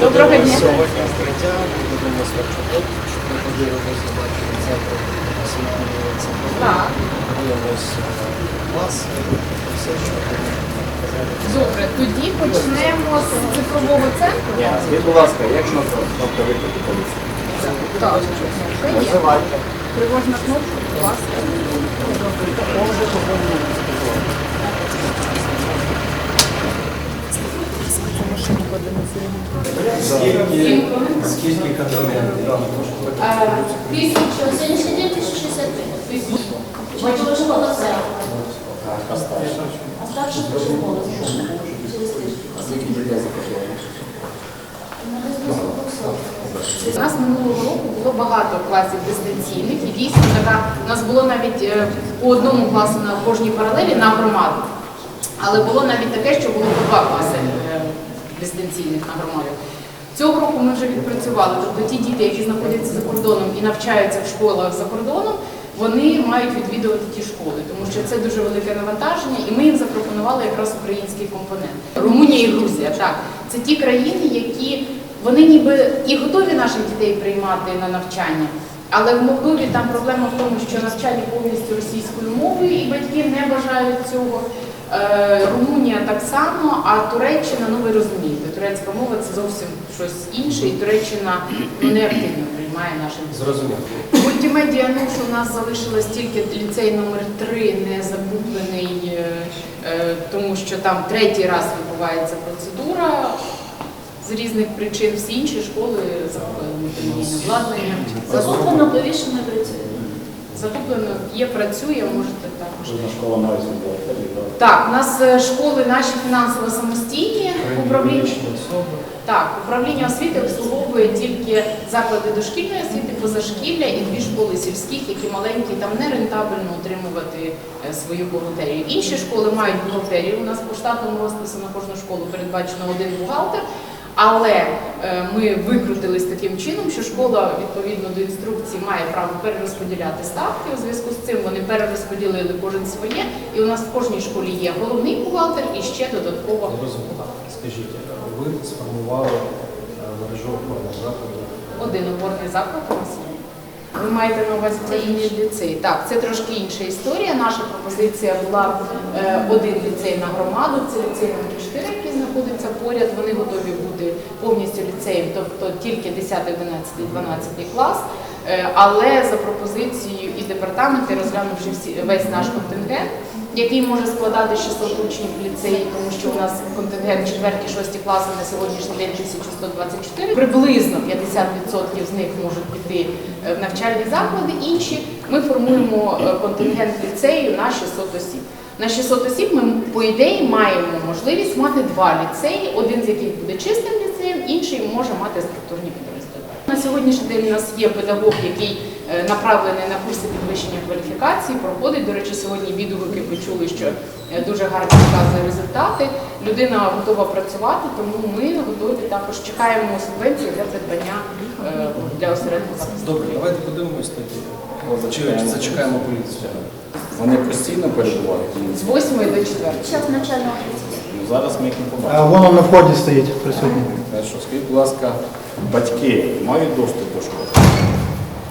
Доброго дня. Сьогодні відкриття будемо спочатку. Ми подивимося, бачимо центр освітньої центр. Так. Подивимось клас, все, що потрібно. Добре, тоді почнемо з цифрового центру. Ні, скажіть, будь ласка, як кнопка, кнопка виклику поліції? Так. Називайте. Тривожна кнопка, будь ласка. Скільки контролерів? Тисяча. Сьогоднішній день 1065. Початково школа все. Скільки Ну, десь близько 200. У нас минулого року було багато класів дистанційних і дійсно така у нас було навіть е, по одному класу на кожній паралелі на громаду. Але було навіть таке, що було по два класи е, дистанційних на громаду. Цього року ми вже відпрацювали. Тобто ті діти, які знаходяться за кордоном і навчаються в школах за кордоном, вони мають відвідувати ті школи, тому що це дуже велике навантаження, і ми їм запропонували якраз український компонент. Румунія і Грузія, так, це ті країни, які вони ніби і готові наших дітей приймати на навчання. Але в Молдові там проблема в тому, що навчання повністю російською мовою, і батьки не бажають цього. Е, Румунія так само, а Туреччина, ну ви розумієте, турецька мова це зовсім щось інше, і Туреччина ну, не активно приймає нашим. Зрозуміло. Мультимедіа ну, у нас залишилось тільки ліцей номер 3 не закуплений, е, е, тому що там третій раз відбувається процедура з різних причин. Всі інші школи закупили мультимедійне обладнання. Закуплено повішено працює. Закуплено є, працює, можете Кожна школа має свій директор. Так, у нас е, школи наші фінансово самостійні управління. Так, управління освіти обслуговує тільки заклади дошкільної освіти, позашкілля і дві школи сільських, які маленькі, там не рентабельно утримувати е, свою бухгалтерію. Інші школи мають бухгалтерію. У нас по штатному розпису на кожну школу передбачено один бухгалтер. Але е, ми викрутились таким чином, що школа відповідно до інструкції має право перерозподіляти ставки. У зв'язку з цим вони перерозподілили кожен своє, і у нас в кожній школі є головний бухгалтер і ще додатково бухгалтер. Скажіть, ви сформували е, мережу опорних закладів. Один опорний заклад у нас є. Ви маєте на увазі країні ліцей. Так, це трошки інша історія. Наша пропозиція була е, один ліцей на громаду, це ліцей номер 4, який знаходиться поряд. Вони готові бути повністю ліцеєм, тобто тільки 10, 11, 12 клас. Е, але за пропозицією і департаменту, розглянувши всі, весь наш контингент, який може складати 600 учнів в ліцеї, тому що у нас контингент 4-6 класи на сьогоднішній день 1124. Приблизно 50% з них можуть піти е, в навчальні заклади. Інші ми формуємо е, контингент ліцею на 600 осіб. На 600 осіб ми, по ідеї, маємо можливість мати два ліцеї, один з яких буде чистим ліцеєм, інший може мати структурні підрозділи. На сьогоднішній день у нас є педагог, який е, направлений на курси підвищення кваліфікації, проходить. До речі, сьогодні відгуки почули, що е, дуже гарно показує результати. Людина готова працювати, тому ми готові також чекаємо субвенції для придбання е, для осередку. Добре, давайте подивимось тоді. Зачекаємо поліцію? Вони постійно перебувають. З 8 до 4. Час навчального процесу. Ну, Зараз ми їх не А побачимо. воно на вході стоїть присутній. Хорошо, скажіть, будь ласка, батьки мають доступ до школи?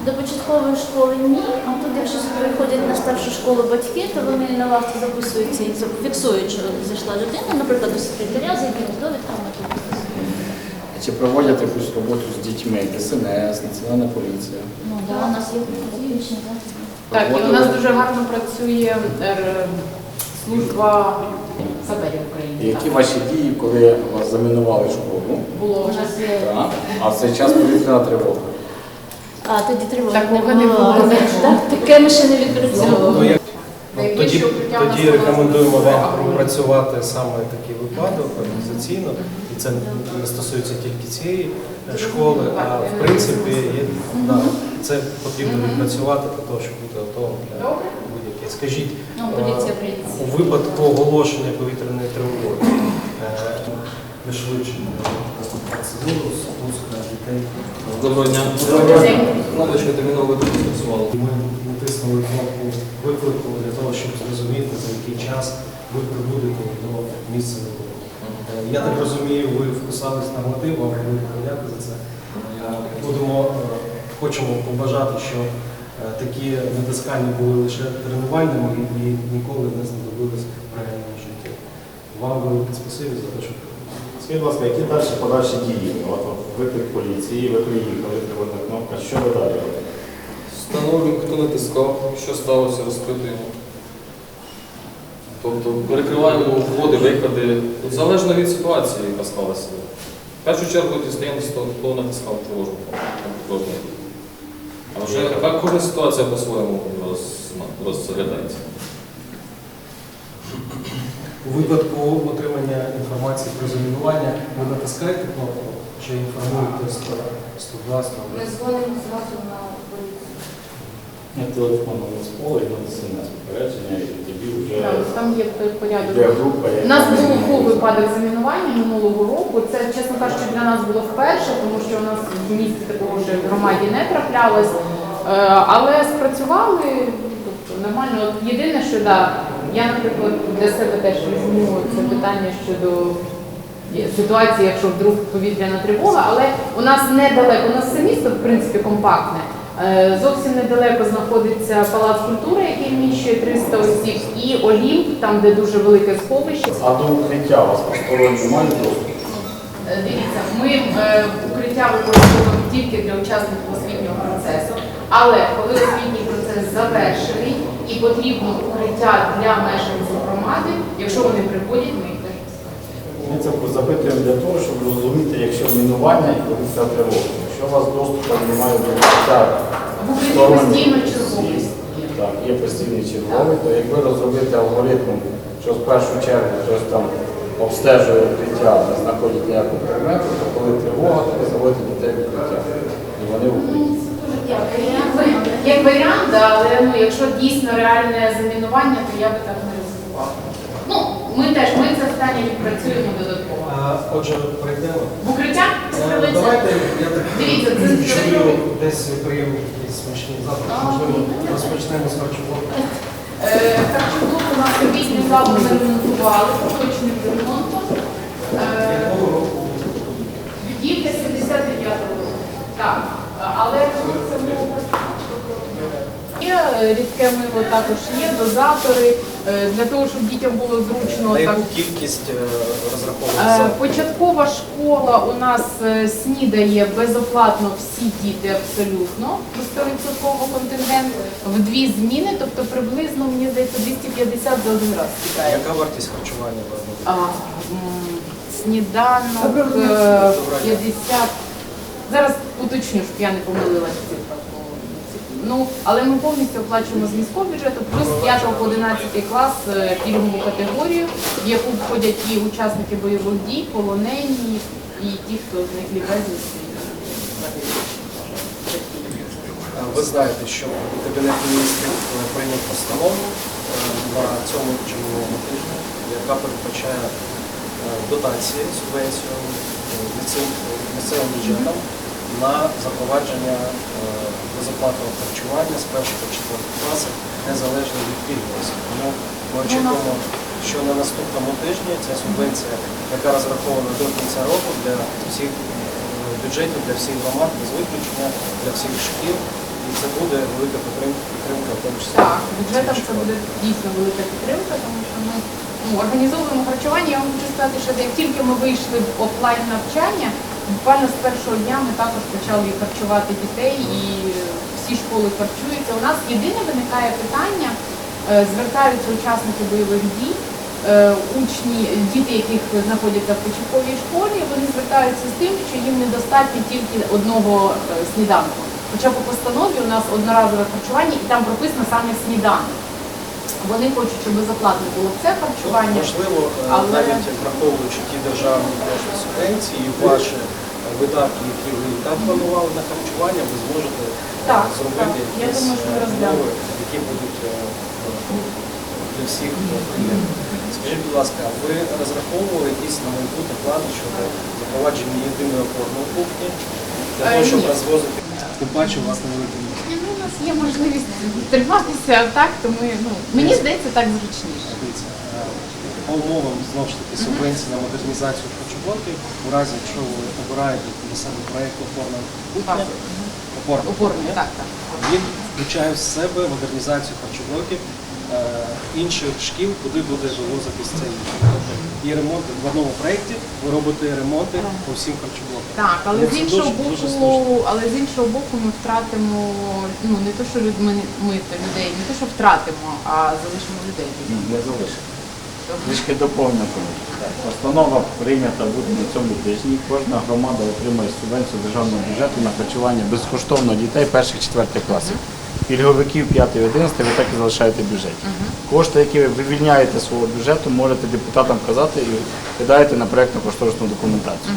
До початкової школи ні, а тут, якщо приходять на старшу школу батьки, то вони на лавці записуються і фіксують, що зайшла людина, наприклад, до секретаря, з якимись довідками. тут. Чи проводять якусь роботу з дітьми, ДСНС, Національна поліція? Ну, да, у нас є заклади. Так, і у нас дуже гарно працює е, служба Сабері України. які Так. ваші дії, коли вас замінували школу? Було вже Так? А в цей час повітряна тривога. А, тоді тривога. Такого не було. Так, таке ми ще не відпрацьовували. Ну, Ну, й Тоді, рекомендуємо вам пропрацювати саме такий випадок організаційно, і це не стосується тільки цієї е, школи, а в принципі є, да, це потрібно відпрацювати для того, щоб бути готовим для будь-яких. Скажіть, Ну, поліція е, у випадку оголошення повітряної тривоги, е, ви швидше процедуру запуску дітей. Доброго дня. Кнопочка терміново тут працювала. Ми натиснули кнопку виклику для того, щоб зрозуміти, за який час ви прибудете до місця виклику. Я так розумію, ви вписались на норматив, вам велике подяка за це. Будемо, е, хочемо побажати, що е, такі натискання були лише тренувальними і ніколи не знадобились в реальному житті. Вам велике спасибі за те, що Скажіть, будь ласка, які далі подальші дії? От виклик поліції, ви приїхали, тривожна кнопка, що ви далі робите? Встановлюємо, хто натискав, що сталося, розпитуємо. Тобто перекриваємо входи, виходи, Ну, залежно від ситуації, яка склалася. В першу чергу дістаємо, хто натискав тривожну кнопку. Так кожна ситуація по-своєму розглядається. У випадку отримання інформації про замінування ви натискаєте кнопку чи інформуєте 100, 102, 100? Ми дзвонимо зразу на поліцію. На телефонному сполі, на СМС попередження, і тоді вже Так, Там є порядок. йде група, У нас був був випадок замінування минулого року. Це, чесно кажучи, для нас було вперше, тому що у нас в місті такого вже в громаді не траплялось. Е, Але спрацювали тобто, нормально. От єдине, що да, я, наприклад, для себе теж візьму це питання щодо ситуації, якщо вдруг повітряна тривога, але у нас недалеко, у нас все місто, в принципі, компактне. Е, Зовсім недалеко знаходиться палац культури, який вміщує 300 осіб, і Олімп, там де дуже велике сховище. А до укриття у вас посторонні мають доступ? Е, Дивіться, ми е, укриття використовуємо тільки для учасників освітнього процесу, але коли освітній процес завершений і потрібно укриття для мешканців громади, якщо вони приходять, ми їх теж. Ми це запитуємо для того, щоб розуміти, якщо мінування і повітря тривога. Якщо у вас доступу немає до В укритті постійно черговість. Так, є постійний черговий, то якби розробити алгоритм, що в першу чергу хтось там обстежує укриття, не знаходить ніякого предмету, то коли тривога, то ви заводите дітей в укриття. І вони в. Як варіант, як варіант, да, але ну, якщо дійсно реальне замінування, то я би так не ризикувала. Ну, ми теж ми це питання відпрацюємо додатково. А, Отже, перейдемо. В укриття? Е, Давайте, я так Дивіться, це чую десь приємні якісь смачні запахи. Можливо, розпочнемо з харчового. Е, у нас обідню залу ми ремонтували, поточним ремонтом. Е, Якого року? Будівля 79-го року. Так, але це було Є рідке мило також є, дозатори, для того, щоб дітям було зручно. На так. яку кількість е, Е, розраховується? Початкова школа у нас е, снідає безоплатно всі діти абсолютно, 100% контингент в дві зміни, тобто приблизно, мені здається, 250 за один раз сідає. Яка вартість харчування ви робите? А, м, сніданок е, 50. Зараз уточню, щоб я не помилилася. Ну, але ми повністю оплачуємо з міського бюджету, плюс 5 по 11 клас е, пільгову категорію, в яку входять і учасники бойових дій, полонені, і ті, хто зникли безвісти. Е, Ви знаєте, що Кабінет міністрів е, прийняв постанову на цьому черговому тижні, яка передбачає дотації, субвенцію місцевим бюджетам на запровадження е, безоплатного харчування з 1 по 4 класи незалежно від пільговості. Тому ми очікуємо, що на наступному тижні ця субвенція, яка розрахована до кінця року для всіх е, бюджетів, для всіх громад, без виключення, для всіх шкіл. І це буде велика підтримка, підтримка в тому числі. Так, бюджетом це буде дійсно велика підтримка, тому що ми ну, організовуємо харчування. Я вам хочу сказати, що як тільки ми вийшли в офлайн навчання, буквально з першого дня ми також почали харчувати дітей і всі школи харчуються. У нас єдине виникає питання, е, звертаються учасники бойових дій. е, Учні, діти, яких знаходяться в початковій школі, вони звертаються з тим, що їм недостатньо тільки одного е, сніданку. Хоча по постанові у нас одноразове харчування і там прописано саме сніданок. Вони хочуть, щоб безоплатно було це харчування. Можливо, Але- навіть враховуючи ті державні субвенції, ваші видатки, які ви і так планували на харчування, ви зможете е, Так, зробити так. Я якісь думаю, що ми е, розглянемо. умови, які будуть е, для всіх приємні. Скажіть, будь ласка, ви розраховували якісь на майбутнє плани щодо запровадження єдиної опорної кухні для Е, того, щоб ні. розвозити? Тим паче у вас невелике місце. Ну, у нас є можливість триматися так, то ми, ну, мені здається, так зручніше. Дивіться, е, по умовам знову ж таки субвенції на модернізацію харчоблоків, у разі, якщо ви обираєте для себе проєкт опорна кухня, опорна кухня, так, так. він включає в себе модернізацію харчоблоків е, інших шкіл, куди буде вивозитись цей і ремонт в одному проєкті. Ви робите ремонти по всім харчоблокам. Так, але з іншого дуже- дуже боку, слушно. але з іншого боку, ми втратимо ну не то, що люд- ми, ми людей, не то, що втратимо, а залишимо людей. Ні, Не залишимо. Трішки доповнення. Постанова прийнята буде на цьому тижні. Кожна громада отримає субвенцію державного бюджету на харчування безкоштовно дітей перших-четвертих класів. Пільговиків 5-11 ви так і залишаєте в бюджеті. Кошти, які ви вивільняєте з свого бюджету, можете депутатам казати і кидаєте на проєктну кошторисну документацію.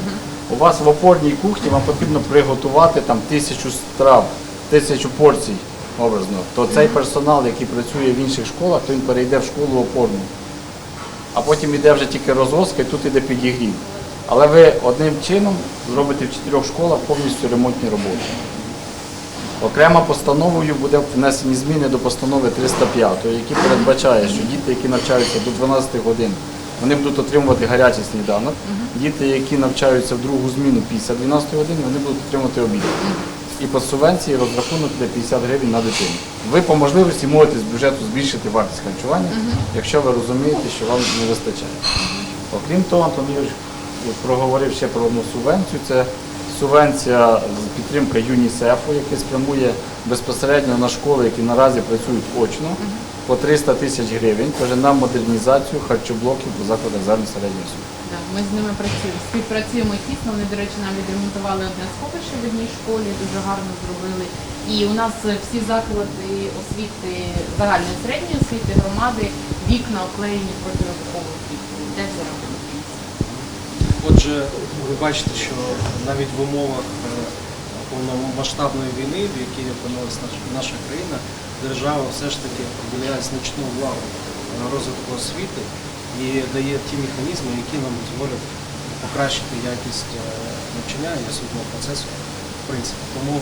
У вас в опорній кухні вам потрібно приготувати там тисячу страв, тисячу порцій образно. То цей персонал, який працює в інших школах, то він перейде в школу опорну а потім йде вже тільки розвозка і тут іде підігрів. Але ви одним чином зробите в чотирьох школах повністю ремонтні роботи. Окремо постановою буде внесені зміни до постанови 305, які передбачає, що діти, які навчаються до 12 годин, вони будуть отримувати гарячий сніданок. Діти, які навчаються в другу зміну після 12 години, вони будуть отримувати обід. І по субвенції розрахунок для 50 гривень на дитину. Ви по можливості можете з бюджету збільшити вартість харчування, якщо ви розумієте, що вам не вистачає. Окрім того, Антон Юрійович проговорив ще про одну субвенцію. Це субвенція з підтримки ЮНІСЕФу, яке спрямує безпосередньо на школи, які наразі працюють очно, по 300 тисяч гривень, каже на модернізацію харчоблоків у закладах загальної середньої освіти. Ми з ними працюємо, співпрацюємо тісно. Вони, до речі, нам відремонтували одне сховище в одній школі, дуже гарно зробили. І у нас всі заклади освіти, загальної середньої освіти, громади, вікна оклеєні квіткою. Теж за рахунок міста. Отже, ви бачите, що навіть в умовах е, повномасштабної війни, в якій опинилася наша, країна, держава все ж таки приділяє значну увагу розвитку освіти і дає ті механізми, які нам дозволять покращити якість е, навчання і освітнього процесу. В принципі, тому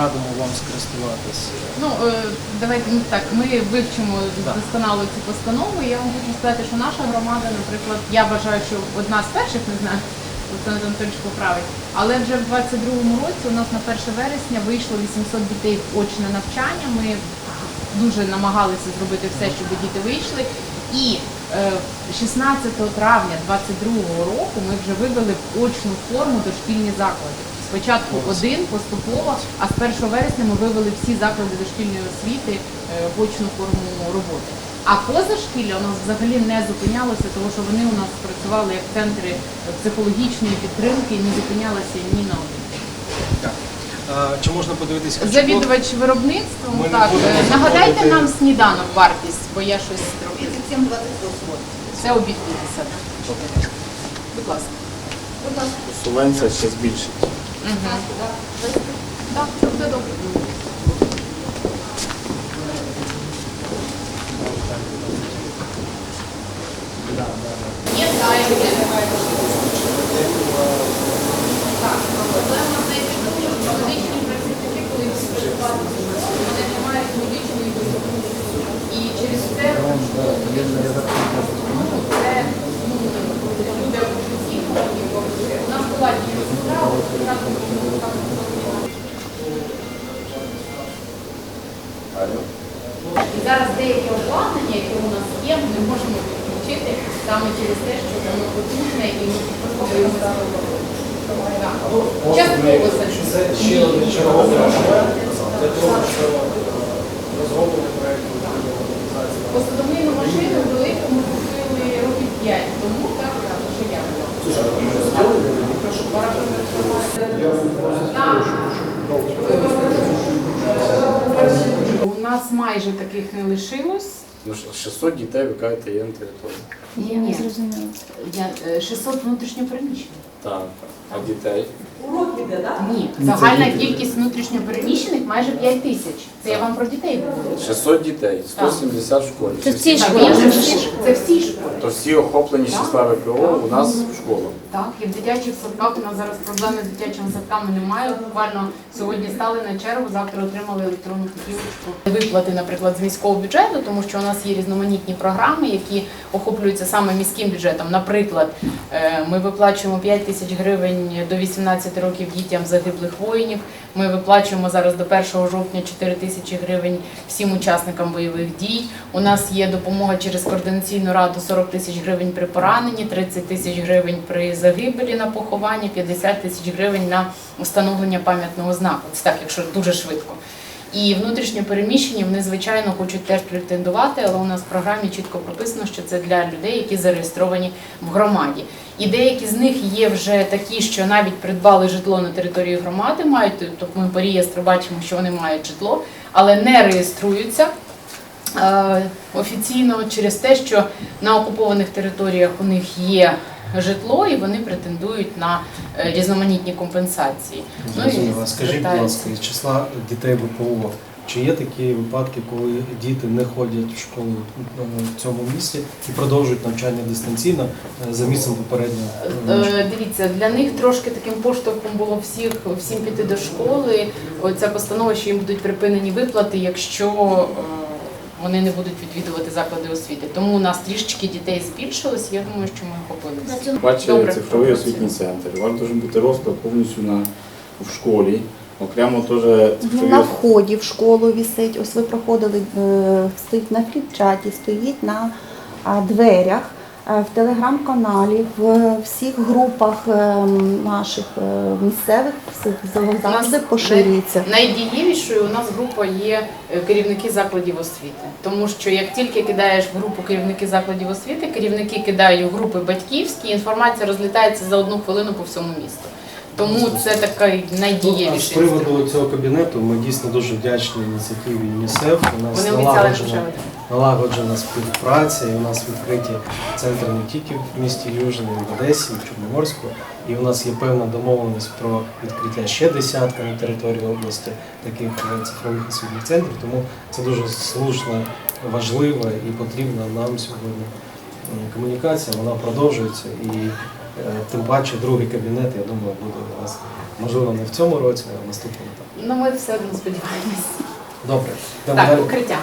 радимо вам скористуватись. Ну, е, давайте ну, так, ми вивчимо Так. досконало цю постанову. Я вам хочу сказати, що наша громада, наприклад, я вважаю, що одна з перших, не знаю, Олександр Анатолійович поправить, але вже в 22-му році у нас на 1 вересня вийшло 800 дітей в очне навчання. Ми дуже намагалися зробити все, щоб діти вийшли. І е, 16 травня 22-го року ми вже вивели в очну форму дошкільні заклади. Спочатку один поступово, а з 1 вересня ми вивели всі заклади дошкільної освіти е, в очну форму роботи. А позашкілля у нас взагалі не зупинялося, тому що вони у нас працювали як центри психологічної підтримки і не зупинялися ні на один. Так. А, чи можна подивитися? Завідувач виробництвом, Ми так, е, нагадайте нам сніданок вартість, бо я щось трохи. Це обід 50. Будь ласка. Субвенція ще збільшить. Так, це все добре. Є є Так, проблема знайти медичні працівники, коли працювати вони не мають медичної. І через це ну, це люди офіційно, у нас була. Алло. І зараз деякі обладнання, які у нас є, ми не можемо підключити саме через те, що воно потужне і ми просто боїмося. Так. Частково це. Це ще один черговий для того, що розроблення проєкту. Посудомийну машину велику ми купили років 5 тому, так, що я була. У нас майже таких не лишилось. Ну, 600 дітей ви кажете, є на території. Ні, Я не зрозуміла. Я, е, 600 внутрішньопереміщених. Так. А дітей? Урок іде, так? Ні, загальна кількість внутрішньопереміщених майже 5 тисяч. Це я вам про дітей говорю. 600 дітей, 170 в школі. Це всі, це всі школи. То всі охоплені з числа ВПО у нас в школах. Так, і в дитячих садках у нас зараз проблеми з дитячими садками немає. Буквально сьогодні стали на чергу, завтра отримали електронну купівочку. Виплати, наприклад, з міського бюджету, тому що у нас є різноманітні програми, які охоплюються саме міським бюджетом. Наприклад, е, ми виплачуємо 5 тисяч гривень до 18 років дітям загиблих воїнів. Ми виплачуємо зараз до 1 жовтня 4 тисячі гривень всім учасникам бойових дій. У нас є допомога через координаційну раду 40 тисяч гривень при пораненні, 30 тисяч гривень при загибелі на поховання, 50 тисяч гривень на встановлення пам'ятного знаку. Це так, якщо дуже швидко. І внутрішньо переміщені вони звичайно хочуть теж претендувати, але у нас в програмі чітко прописано, що це для людей, які зареєстровані в громаді. І деякі з них є вже такі, що навіть придбали житло на території громади, мають тобто ми по реєстру бачимо, що вони мають житло, але не реєструються е, офіційно через те, що на окупованих територіях у них є житло, і вони претендують на е, різноманітні компенсації. Ну. Скажіть, будь ласка, із числа дітей ВПО, чи є такі випадки, коли діти не ходять в школу е, в цьому місці і продовжують навчання дистанційно е, за місцем попереднього? Дивіться, для них трошки таким поштовхом було всіх всім піти до школи. Оця постанова, що їм будуть припинені виплати, якщо вони не будуть відвідувати заклади освіти. Тому у нас трішечки дітей збільшилось. Я думаю, що ми охопилися. Бачите, цифровий освітній центр. У вас має бути розклад повністю на в школі. Окремо теж цифровий на вході в школу вісить. Ось ви проходили, е, стоїть на фліпчаті, стоїть на дверях, в телеграм-каналі, в всіх групах е, наших е, місцевих завжди поширюється. Найдієвішою у нас група є е, керівники закладів освіти, тому що як тільки кидаєш в групу керівники закладів освіти, керівники кидають в групи батьківські, інформація розлітається за одну хвилину по всьому місту. Тому це такий Ну, а з приводу цього кабінету ми дійсно дуже вдячні ініціативі ЮНІСЕФ. У нас Вони налагоджена, налагоджена співпраця, і у нас відкриті центри не тільки в місті Южин, в Одесі, в Чорноморську. І у нас є певна домовленість про відкриття ще десятка на території області таких е, цифрових освітніх центрів. Тому це дуже слушна, важлива і потрібна нам сьогодні е, комунікація. Вона продовжується і тим паче другий кабінет, я думаю, буде у нас можливо не в цьому році, а в наступному. Ну ми все одно сподіваємось. Добре, йдемо Так, далі. укриття.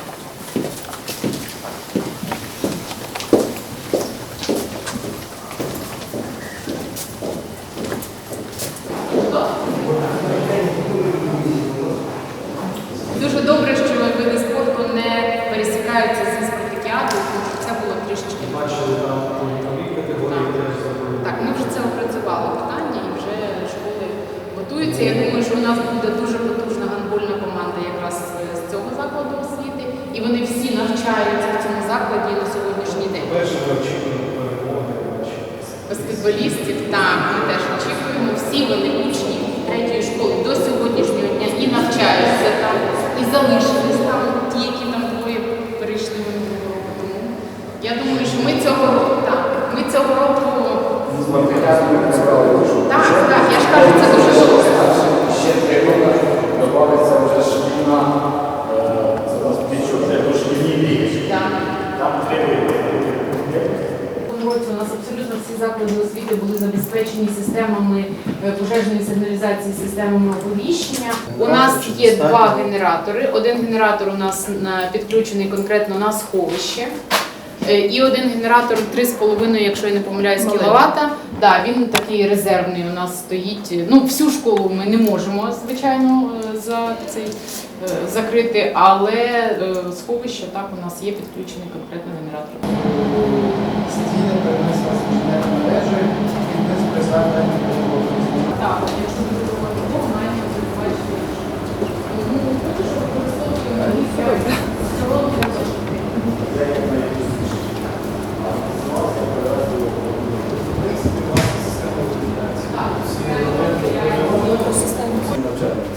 Дуже добре, що види спорту не пересікаються зі спартакіадою, тому що це було трішечки. Так, ми вже це опрацювали питання і вже школи готуються. Я думаю, що у нас буде дуже потужна гандбольна команда якраз е, з цього закладу освіти. І вони всі навчаються в цьому закладі на сьогоднішній день. Баскетболістів, так, ми теж очікуємо. Всі вони учні третьої школи до сьогоднішнього дня і навчаються там, і залишились там, ті, які там двоє перейшли минулого року. Тому я думаю, що ми цього року, так, ми цього року. Так, так, я ж кажу, це дуже добре. ще три роки добавиться вже шкільна е, це нас пічок, це. Там три у нас абсолютно всі заклади освіти були забезпечені системами пожежної сигналізації, системами оповіщення. У нас є два генератори. Один генератор у нас підключений конкретно на сховище. Е, І один генератор 3,5, якщо я не помиляюсь, кіловата. Да, він такий резервний у нас стоїть. Ну, всю школу ми не можемо, звичайно, е, за цей е, закрити, але сховище так у нас є підключений конкретно генератор. Так, якщо ми говоримо, маємо забувати. Ну, дуже використовуємо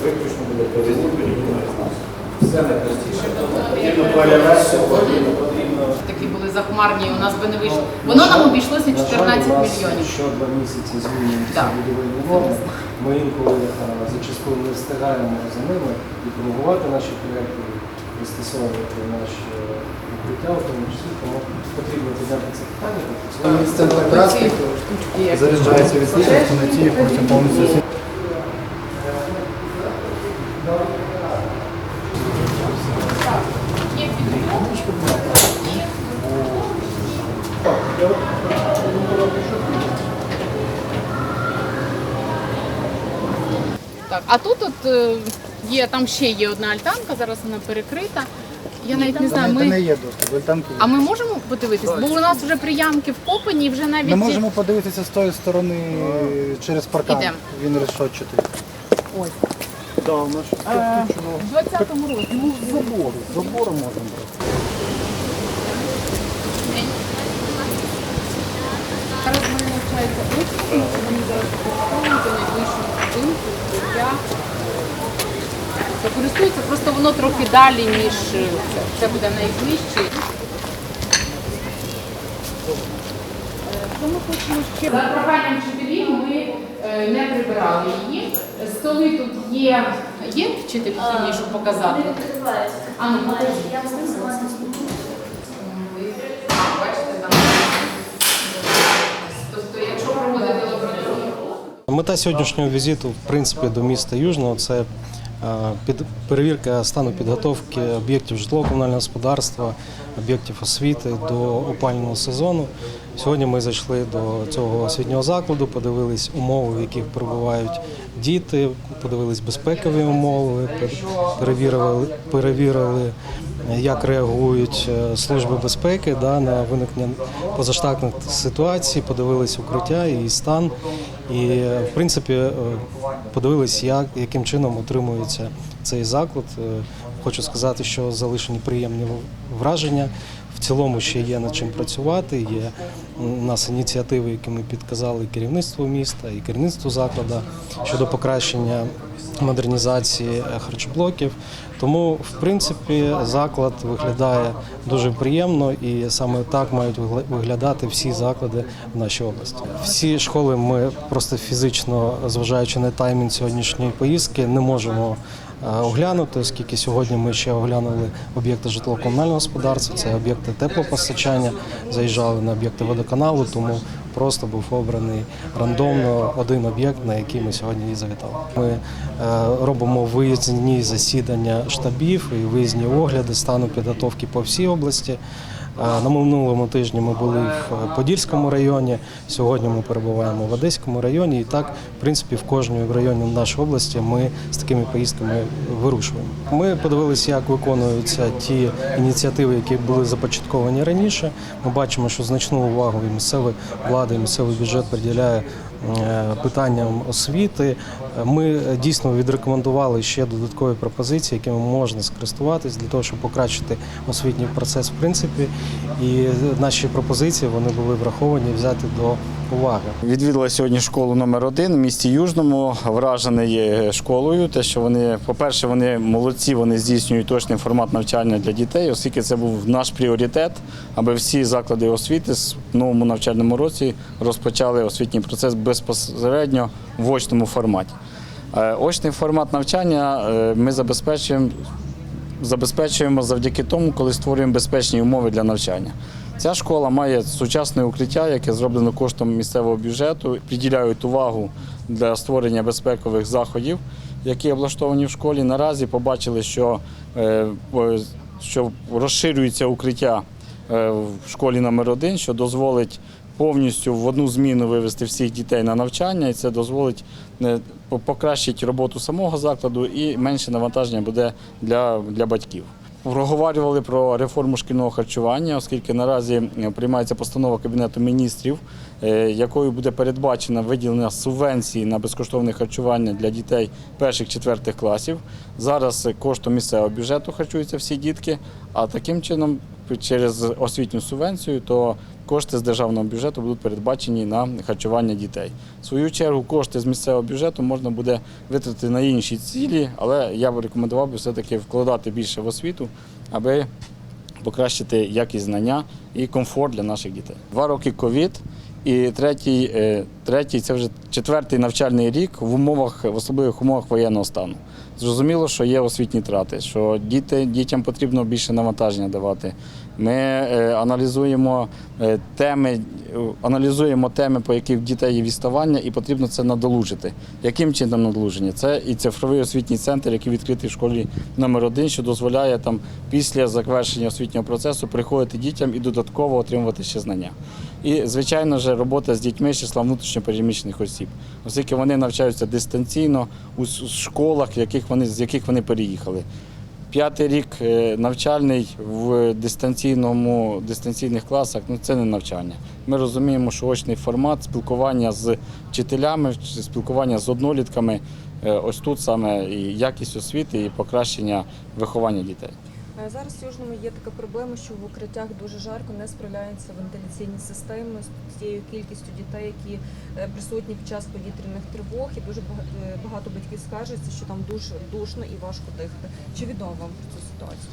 Виключно буде перезні Все найпростіше. Потрібно полярайся, потрібно. Такі були захмарні у У нас би не вийшло. Воно нам обійшлося 14 мільйонів. Що два місяці змінюються Так. будівельні норми. Ми інколи е, зачастую не встигаємо за ними і коригувати наші проєкти, і пристосовувати наші е, укриття, в тому числі, тому потрібно підняти це питання. транспорту штучки, як заряджається електричністю на ті, потім повністю всі. Так, а тут от е, є, там ще є одна альтанка, зараз вона перекрита. Я навіть не знаю, Це не ми, є доступ, альтанки є. а ми можемо подивитись? Бо у нас вже приямки вкопані, і вже навіть Ми можемо подивитися з тої сторони через паркан. Ідемо. Він решетчатий. Ось. Да, у нас щось Е, тут в 20-му році. Ну, з забору, з забору можемо брати. Зараз вони навчаються учні, вони зараз використовують у найближчому будинку, укриття. Це користуються, просто воно трохи далі, ніж це. Це буде найближче. Ми хочемо ще? За проханням вчителів ми е, не прибирали її. Столи тут є. Є вчитель щоб показати? А, ну, покажіть. Мета сьогоднішнього візиту, в принципі, до міста Южного це е, під перевірка стану підготовки об'єктів житлово-комунального господарства, об'єктів освіти до опального сезону. Сьогодні ми зайшли до цього освітнього закладу, подивились умови, в яких перебувають діти, подивились безпекові умови, пер- перевірили, перевірили як реагують е, служби безпеки да, на виникнення позаштатних ситуацій, подивились укриття і стан. І е, в принципі е, подивились, як, яким чином утримується цей заклад. Е, Хочу сказати, що залишені приємні враження. В цілому ще є над чим працювати. Є у нас ініціативи, які ми підказали керівництву міста і керівництву закладу щодо покращення модернізації е, харчоблоків. Тому, в принципі, заклад виглядає дуже приємно і саме так мають виглядати всі заклади в нашій області. Всі школи ми просто фізично, зважаючи на таймінг сьогоднішньої поїздки, не можемо е, оглянути, оскільки сьогодні ми ще оглянули об'єкти житлово-комунального господарства, це об'єкти теплопостачання, заїжджали на об'єкти водоканалу, тому просто був обраний рандомно один об'єкт, на який ми сьогодні і завітали. Ми е, робимо виїзні засідання штабів і виїзні огляди стану підготовки по всій області. Е, На минулому тижні ми були в Подільському районі. Сьогодні ми перебуваємо в Одеському районі. І так, в принципі, в кожному районі нашої області ми з такими поїздками вирушуємо. Ми подивилися, як виконуються ті ініціативи, які були започатковані раніше. Ми бачимо, що значну увагу і місцева влада, і місцевий бюджет приділяє е, питанням освіти. Ми е, дійсно відрекомендували ще додаткові пропозиції, якими можна скористуватись для того, щоб покращити освітній процес в принципі. І наші пропозиції вони були враховані і взяті до уваги. Відвідала сьогодні школу номер один в місті Южному. Вражений школою. Те, що вони, по-перше, вони молодці, вони здійснюють точний формат навчання для дітей, оскільки це був наш пріоритет, аби всі заклади освіти в новому навчальному році розпочали освітній процес безпосередньо в очному форматі. Е, Очний формат навчання е, ми забезпечуємо забезпечуємо завдяки тому, коли створюємо безпечні умови для навчання. Ця школа має сучасне укриття, яке зроблено коштом місцевого бюджету. Приділяють увагу для створення безпекових заходів, які облаштовані в школі. Наразі побачили, що, е, що розширюється укриття в школі номер 1 що дозволить повністю в одну зміну вивести всіх дітей на навчання, і це дозволить е, покращити роботу самого закладу і менше навантаження буде для, для батьків. Проговорювали про реформу шкільного харчування, оскільки наразі е, приймається постанова Кабінету міністрів, е, якою буде передбачено виділення субвенції на безкоштовне харчування для дітей перших-четвертих класів. Зараз коштом місцевого бюджету харчуються всі дітки, а таким чином через освітню субвенцію, то кошти з державного бюджету будуть передбачені на харчування дітей. В свою чергу кошти з місцевого бюджету можна буде витратити на інші цілі, але я б рекомендував би все-таки вкладати більше в освіту, аби покращити якість знання і комфорт для наших дітей. Два роки ковід. І третій, е, третій це вже четвертий навчальний рік в умовах, в особливих умовах воєнного стану. Зрозуміло, що є освітні трати, що діти, дітям потрібно більше навантаження давати. Ми е, аналізуємо е, теми, е, аналізуємо теми, по яких в дітей є відставання, і потрібно це надолужити. Яким чином надолуження? Це і цифровий освітній центр, який відкритий в школі номер 1 що дозволяє там після завершення освітнього процесу приходити дітям і додатково отримувати ще знання. І, звичайно ж, робота з дітьми з числа внутрішньопереміщених осіб, оскільки вони навчаються дистанційно у школах, яких вони, з яких вони переїхали. П'ятий рік е, навчальний в дистанційному дистанційних класах ну це не навчання. Ми розуміємо, що очний формат спілкування з вчителями, спілкування з однолітками. е, Ось тут саме і якість освіти, і покращення виховання дітей. Е, Зараз в Южному є така проблема, що в укриттях дуже жарко не справляються вентиляційні системи з тією кількістю дітей, які е, присутні під час повітряних тривог, і дуже е, багато батьків скаржаться, що там дуже душно і важко дихати. Чи відомо вам про цю ситуацію?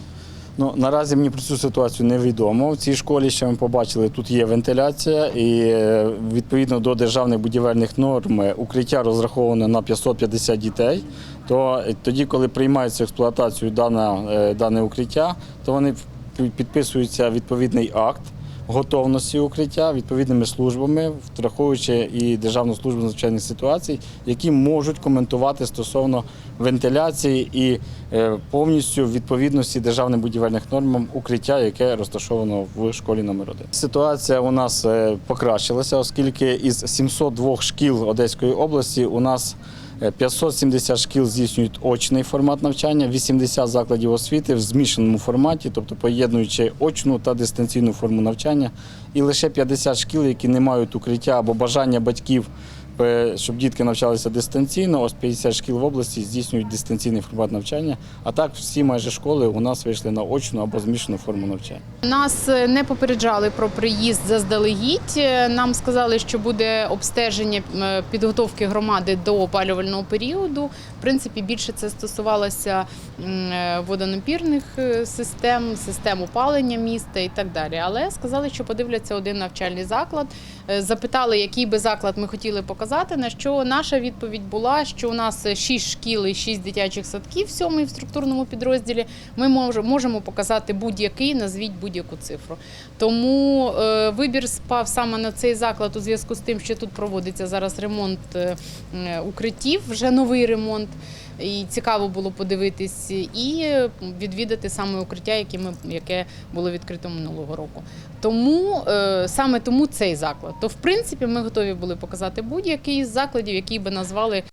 Ну наразі мені про цю ситуацію невідомо. В цій школі, що ми побачили, тут є вентиляція, і відповідно до державних будівельних норм укриття розраховане на 550 дітей. То е, тоді, коли приймається експлуатацію дане, дане укриття, то вони підписується відповідний акт. Готовності укриття відповідними службами, враховуючи і Державну службу надзвичайних ситуацій, які можуть коментувати стосовно вентиляції і е, повністю відповідності державним будівельних нормам укриття, яке розташовано в школі номер 1 Ситуація у нас е, покращилася, оскільки із 702 шкіл Одеської області у нас 570 шкіл здійснюють очний формат навчання, 80 закладів освіти в змішаному форматі, тобто поєднуючи очну та дистанційну форму навчання, і лише 50 шкіл, які не мають укриття або бажання батьків е, щоб дітки навчалися дистанційно. Ось 50 шкіл в області здійснюють дистанційний формат навчання. А так всі майже школи у нас вийшли на очну або змішану форму навчання. Нас е, не попереджали про приїзд заздалегідь. Е, Нам сказали, що буде обстеження е, підготовки громади до опалювального періоду. В принципі, більше це стосувалося е, водонапірних е, систем, систем опалення міста і так далі. Але сказали, що подивляться один навчальний заклад. Е, Запитали, який би заклад ми хотіли показати. На що наша відповідь була, що у нас 6 шкіл і 6 дитячих садків, сьомий в структурному підрозділі. Ми можемо показати будь-який, назвіть будь-яку цифру. Тому е, вибір спав саме на цей заклад у зв'язку з тим, що тут проводиться зараз ремонт е, укриттів, вже новий ремонт. І цікаво було подивитись і відвідати саме укриття, яке ми яке було відкрито минулого року. Тому е, саме тому цей заклад. То в принципі ми готові були показати будь-який з закладів, який би назвали